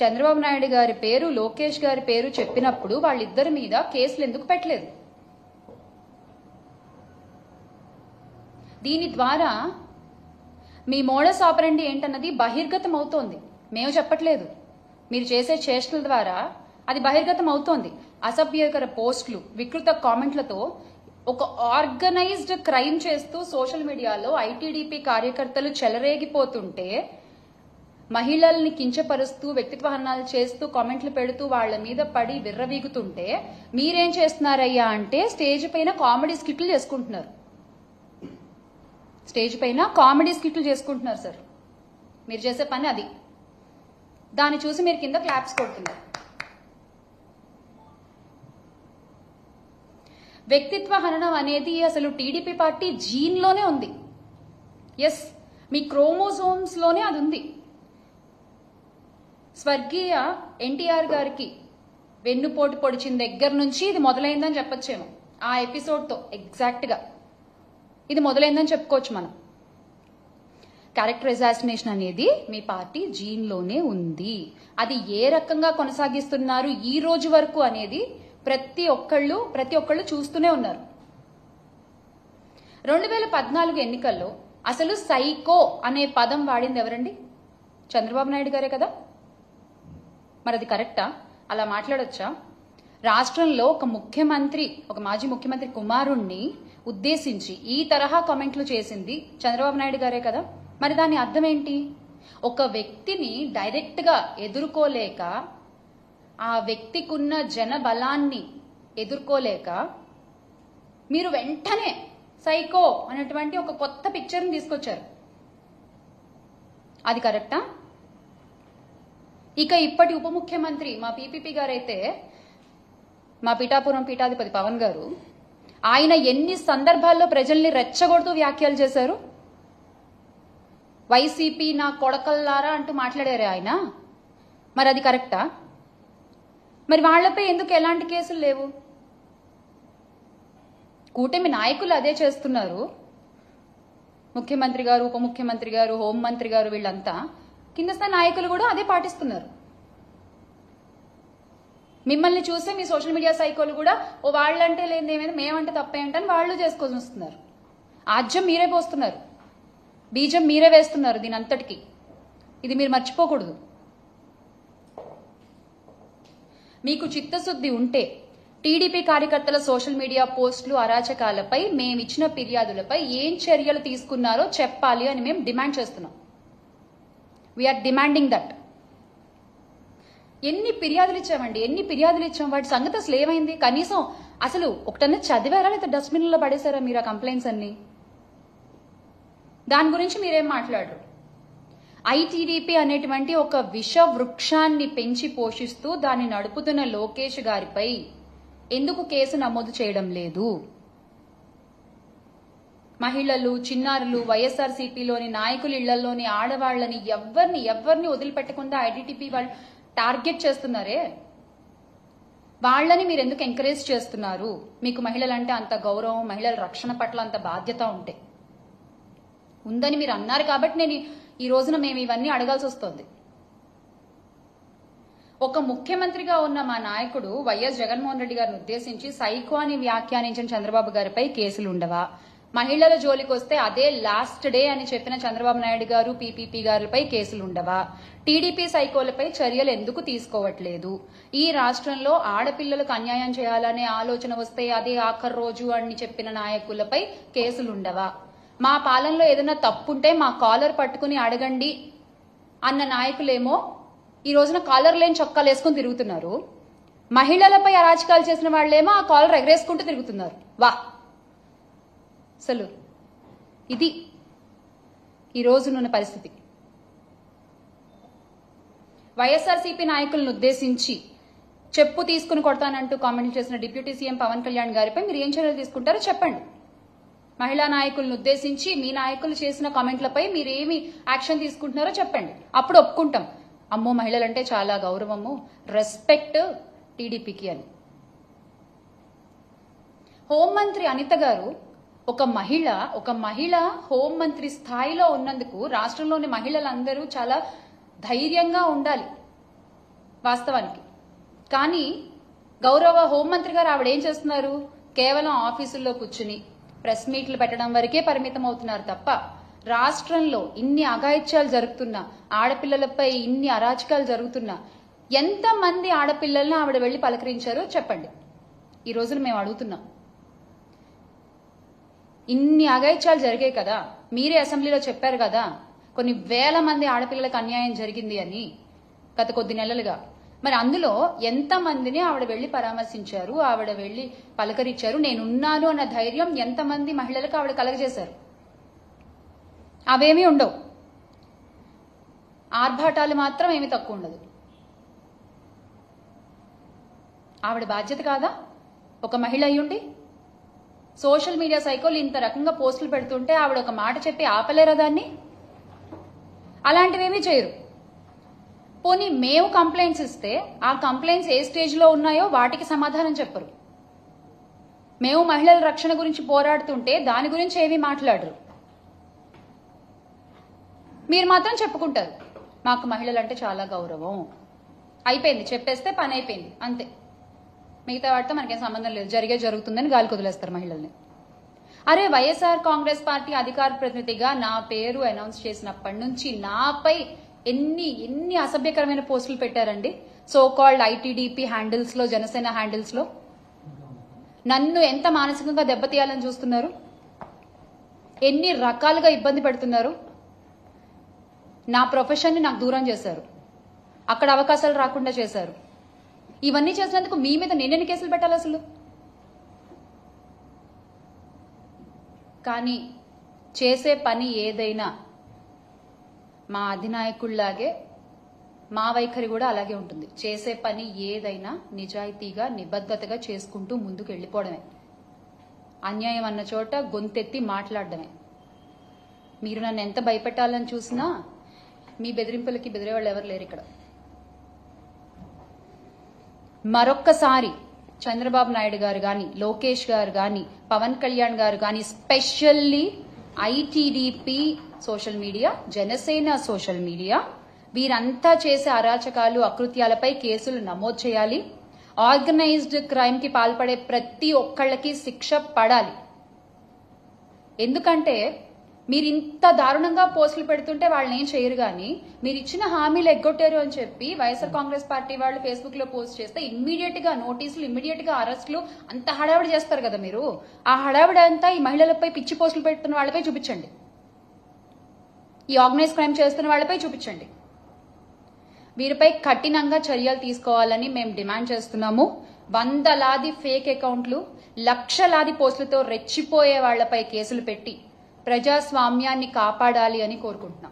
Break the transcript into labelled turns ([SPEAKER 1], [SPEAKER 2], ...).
[SPEAKER 1] చంద్రబాబు నాయుడు గారి పేరు లోకేష్ గారి పేరు చెప్పినప్పుడు వాళ్ళిద్దరి మీద కేసులు ఎందుకు పెట్టలేదు? దీని ద్వారా మీ మోడస్ ఆపరండి ఏంటన్నది బహిర్గతం అవుతోంది మేము చెప్పట్లేదు. మీరు చేసే చేష్టల ద్వారా అది బహిర్గతం అవుతోంది అసభ్యకర పోస్టులు వికృత కామెంట్లతో ఒక ఆర్గనైజ్డ్ క్రైమ్ చేస్తూ సోషల్ మీడియాలో ఐటీడీపీ కార్యకర్తలు చెలరేగిపోతుంటే మహిళల్ని కించపరుస్తూ వ్యక్తిత్వ హనాలు చేస్తూ కామెంట్లు పెడుతూ వాళ్ళ మీద పడి విర్రవీగుతుంటే మీరేం చేస్తున్నారయ్యా అంటే స్టేజ్ పైన కామెడీ స్కిట్లు చేసుకుంటున్నారు. స్టేజ్ పైన కామెడీ స్కిట్లు చేసుకుంటున్నారు సార్. మీరు చేసే పని అది. దాన్ని చూసి మీరు కింద క్లాప్స్ కొడుతున్నారు. వ్యక్తిత్వ హననం అనేది అసలు టీడీపీ పార్టీ జీన్లోనే ఉంది. ఎస్ మీ క్రోమోజోమ్స్లోనే అది ఉంది. స్వర్గీయ ఎన్టీఆర్ గారికి వెన్నుపోటు పొడిచిన దగ్గర నుంచి ఇది మొదలైందని చెప్పొచ్చేమో. ఆ ఎపిసోడ్తో ఎగ్జాక్ట్గా ఇది మొదలైందని చెప్పుకోవచ్చు మనం. క్యారెక్టర్ అసాసినేషన్ అనేది మీ పార్టీ జీన్లోనే ఉంది. అది ఏ రకంగా కొనసాగిస్తున్నారు ఈ రోజు వరకు అనేది ప్రతి ఒక్కళ్ళు ప్రతి ఒక్కళ్ళు చూస్తూనే ఉన్నారు. రెండు వేల పద్నాలుగు ఎన్నికల్లో అసలు సైకో అనే పదం వాడింది ఎవరండి? చంద్రబాబు నాయుడు గారే కదా? మరి అది కరెక్టా? అలా మాట్లాడొచ్చా? రాష్ట్రంలో ఒక ముఖ్యమంత్రి ఒక మాజీ ముఖ్యమంత్రి కుమారుణ్ణి ఉద్దేశించి ఈ తరహా కామెంట్లు చేసింది చంద్రబాబు నాయుడు గారే కదా? మరి దాని అర్థం ఏంటి ఒక వ్యక్తిని డైరెక్ట్గా ఎదుర్కోలేక ఆ వ్యక్తికున్న జన బలాన్ని ఎదుర్కోలేక మీరు వెంటనే సైకో అనేటువంటి ఒక కొత్త పిక్చర్ని తీసుకొచ్చారు. అది కరెక్టా? ఇక ఇప్పటి ఉప ముఖ్యమంత్రి మా పీపీపీ గారైతే మా పిఠాపురం పీఠాధిపతి పవన్ గారు ఆయన ఎన్ని సందర్భాల్లో ప్రజల్ని రెచ్చగొడుతూ వ్యాఖ్యలు చేశారు? వైసీపీ నా కొడకల్లారా అంటూ మాట్లాడారే ఆయన? మరి అది కరెక్టా? మరి వాళ్ళపై ఎందుకు ఎలాంటి కేసులు లేవు? కూటమి నాయకులు అదే చేస్తున్నారు. ముఖ్యమంత్రి గారు ఉప ముఖ్యమంత్రి గారు హోంమంత్రి గారు వీళ్ళంతా కింద స్థాయి నాయకులు కూడా అదే పాటిస్తున్నారు. మిమ్మల్ని చూస్తే మీ సోషల్ మీడియా సైకోలు కూడా ఓ వాళ్ళంటే లేని ఏమైనా మేమంటే తప్పేంటని వాళ్ళు చేసుకొని వస్తున్నారు. ఆజ్యం మీరే పోస్తున్నారు. బీజం మీరే వేస్తున్నారు దీని అంతటికి ఇది మీరు మర్చిపోకూడదు. మీకు చిత్తశుద్ధి ఉంటే టీడీపీ కార్యకర్తల సోషల్ మీడియా పోస్టులు అరాచకాలపై మేమిచ్చిన ఫిర్యాదులపై ఏం చర్యలు తీసుకున్నారో చెప్పాలి అని మేము డిమాండ్ చేస్తున్నాం. వీఆర్ డిమాండింగ్ దట్ ఎన్ని ఫిర్యాదులు ఇచ్చామండి? ఎన్ని ఫిర్యాదులు ఇచ్చాం? వాటి సంగతి అసలు ఏమైంది? కనీసం అసలు ఒకటన్నా చదివారా లేదా డస్ట్బిన్లో పడేశారా మీరు ఆ కంప్లైంట్స్ అన్ని? దాని గురించి మీరేం మాట్లాడరు. ఐటీడీపీ అనేటువంటి ఒక విష వృక్షాన్ని పెంచి పోషిస్తూ దాన్ని నడుపుతున్న లోకేష్ గారిపై ఎందుకు కేసు నమోదు చేయడం లేదు? మహిళలు చిన్నారులు వైఎస్ఆర్సీపీలోని నాయకుల ఇళ్ళలోని ఆడవాళ్ళని ఎవరిని ఎవరిని వదిలిపెట్టకుండా ఐడిటిపి వాళ్ళు టార్గెట్ చేస్తున్నారే? వాళ్ళని మీరు ఎందుకు ఎంకరేజ్ చేస్తున్నారు? మీకు మహిళలంటే అంత గౌరవం మహిళల రక్షణ పట్ల అంత బాధ్యత ఉంటే. ఉందని మీరు అన్నారు కాబట్టి నేను ఈ- ఈ రోజున మేము ఇవన్నీ అడగాల్సి వస్తుంది. ఒక ముఖ్యమంత్రిగా ఉన్న మా నాయకుడు వైఎస్ జగన్మోహన్ రెడ్డి గారిని ఉద్దేశించి సైకో అని వ్యాఖ్యానించిన చంద్రబాబు గారిపై కేసులు ఉండవా మహిళల జోలికి వస్తే అదే లాస్ట్ డే అని చెప్పిన చంద్రబాబు నాయుడు గారు పీపీపీ గారిపై కేసులు ఉండవా? టీడీపీ సైకోలపై చర్యలు ఎందుకు తీసుకోవట్లేదు? ఈ రాష్ట్రంలో ఆడపిల్లలకు అన్యాయం చేయాలనే ఆలోచన వస్తే అదే ఆఖరి రోజు అని చెప్పిన నాయకులపై కేసులు ఉండవా? మా పాలనలో ఏదైనా తప్పుంటే మా కాలర్ పట్టుకుని అడగండి అన్న నాయకులేమో ఈ రోజున కాలర్ లేని చొక్కాలు వేసుకుని తిరుగుతున్నారు. మహిళలపై అరాచకాలు చేసిన వాళ్ళేమో ఆ కాలర్ ఎగరేసుకుంటూ తిరుగుతున్నారు. వా! అసలు ఇది ఈ రోజునున్న పరిస్థితి. వైఎస్ఆర్సీపీ నాయకులను ఉద్దేశించి చెప్పు తీసుకుని కొడతానంటూ కామెంట్ చేసిన డిప్యూటీ సీఎం పవన్ కళ్యాణ్ గారిపై మీరు ఏం చర్యలు తీసుకుంటారో చెప్పండి. మహిళా నాయకులను ఉద్దేశించి మీ నాయకులు చేసిన కామెంట్లపై మీరు ఏమి యాక్షన్ తీసుకుంటున్నారో చెప్పండి. అప్పుడు ఒప్పుకుంటాం. అమ్మో మహిళలంటే చాలా గౌరవము రెస్పెక్ట్ టీడీపీకి అని. హోంమంత్రి అనిత గారు ఒక మహిళ ఒక మహిళ హోంమంత్రి స్థాయిలో ఉన్నందుకు రాష్ట్రంలోని మహిళలందరూ చాలా ధైర్యంగా ఉండాలి వాస్తవానికి. కానీ గౌరవ హోంమంత్రి గారు ఆవిడ ఏం చేస్తున్నారు? కేవలం ఆఫీసుల్లో కూర్చుని ప్రెస్ మీట్లు పెట్టడం వరకే పరిమితం అవుతున్నారు తప్ప రాష్ట్రంలో ఇన్ని అఘాయిత్యాలు జరుగుతున్నా ఆడపిల్లలపై ఇన్ని అరాచకాలు జరుగుతున్నా ఎంతమంది ఆడపిల్లల్ని ఆవిడ వెళ్ళి పలకరించారో చెప్పండి. ఈ రోజున మేము అడుగుతున్నాం. ఇన్ని అఘాయిత్యాలు జరిగాయి కదా మీరే అసెంబ్లీలో చెప్పారు కదా కొన్ని వేల మంది ఆడపిల్లలకు అన్యాయం జరిగింది అని గత కొద్ది నెలలుగా. మరి అందులో ఎంతమందిని ఆవిడ వెళ్ళి పరామర్శించారు ఆవిడ వెళ్ళి పలకరించారు నేనున్నాను అన్న ధైర్యం ఎంతమంది మహిళలకు ఆవిడ కలగజేశారు? అవేమీ ఉండవు. ఆర్భాటాలు మాత్రం ఏమీ తక్కువ ఉండదు. ఆవిడ బాధ్యత కాదా? ఒక మహిళ అయ్యుండి సోషల్ మీడియా సైకోలు ఇంత రకంగా పోస్టులు పెడుతుంటే ఆవిడ ఒక మాట చెప్పి ఆపలేరా దాన్ని? అలాంటివేమీ చేయరు. పోనీ మేము కంప్లైంట్స్ ఇస్తే ఆ కంప్లైంట్స్ ఏ స్టేజ్లో ఉన్నాయో వాటికి సమాధానం చెప్పరు. మేము మహిళల రక్షణ గురించి పోరాడుతుంటే దాని గురించి ఏమీ మాట్లాడరు. మీరు మాత్రం చెప్పుకుంటారు. మాకు మహిళలు అంటే చాలా గౌరవం. అయిపోయింది చెప్పేస్తే పని అయిపోయింది అంతే. మిగతా వాటితో మనకేం సంబంధం లేదు. జరిగే జరుగుతుందని గాలి కుదిలేస్తారు మహిళల్ని. అరే వైఎస్ఆర్ కాంగ్రెస్ పార్టీ అధికార ప్రతినిధిగా నా పేరు అనౌన్స్ చేసినప్పటి నుంచి నాపై ఎన్ని ఎన్ని అసభ్యకరమైన పోస్టులు పెట్టారండి? సో కాల్డ్ ఐటీడీపీ హ్యాండిల్స్లో జనసేన హ్యాండిల్స్లో. నన్ను ఎంత మానసికంగా దెబ్బతీయాలని చూస్తున్నారు? ఎన్ని రకాలుగా ఇబ్బంది పెడుతున్నారు? నా ప్రొఫెషన్ని నాకు దూరం చేశారు. అక్కడ అవకాశాలు రాకుండా చేశారు. ఇవన్నీ చేసినందుకు మీ మీద నేనెన్ని కేసులు పెట్టాలి అసలు? కానీ చేసే పని ఏదైనా మా అధినాయకుల్లాగే మా వైఖరి కూడా అలాగే ఉంటుంది. చేసే పని ఏదైనా నిజాయితీగా నిబద్ధతగా చేసుకుంటూ ముందుకు వెళ్ళిపోవడమే. అన్యాయం అన్న చోట గొంతెత్తి మాట్లాడడమే. మీరు నన్ను ఎంత భయపెట్టాలని చూసినా మీ బెదిరింపులకి బెదిరేవాళ్ళు ఎవరు లేరు ఇక్కడ. మరొక్కసారి చంద్రబాబు నాయుడు గారు కానీ లోకేష్ గారు కానీ పవన్ కళ్యాణ్ గారు కానీ specially ITDP social media Janasena social media వీరంతా చేసే అరాచకాలు అకృత్యాలపై కేసులు నమోదు చేయాలి. ఆర్గనైజ్డ్ క్రైమ్కి పాల్పడే ప్రతి ఒక్కళ్ళకి శిక్ష పడాలి. ఎందుకంటే మీరు ఇంత దారుణంగా పోస్టులు పెడుతుంటే వాళ్ళని ఏం చేయరు కానీ మీరు ఇచ్చిన హామీలు ఎగ్గొట్టారు అని చెప్పి వైఎస్ఆర్ కాంగ్రెస్ పార్టీ వాళ్ళు ఫేస్బుక్లో పోస్ట్ చేస్తే ఇమ్మీడియట్గా నోటీసులు ఇమ్మీడియట్గా అరెస్టులు అంత హడావిడి చేస్తారు కదా మీరు. ఆ హడావిడి అంతా ఈ మహిళలపై పిచ్చి పోస్టులు పెడుతున్న వాళ్ళపై చూపించండి. ఈ ఆర్గనైజ్ క్రైమ్ చేస్తున్న వాళ్ళపై చూపించండి. వీరిపై కఠినంగా చర్యలు తీసుకోవాలని మేము డిమాండ్ చేస్తున్నాము. వందలాది ఫేక్ అకౌంట్లు లక్షలాది పోస్టులతో రెచ్చిపోయే వాళ్ళపై కేసులు పెట్టి ప్రజాస్వామ్యాన్ని కాపాడాలి అని కోరుకుంటున్నాం.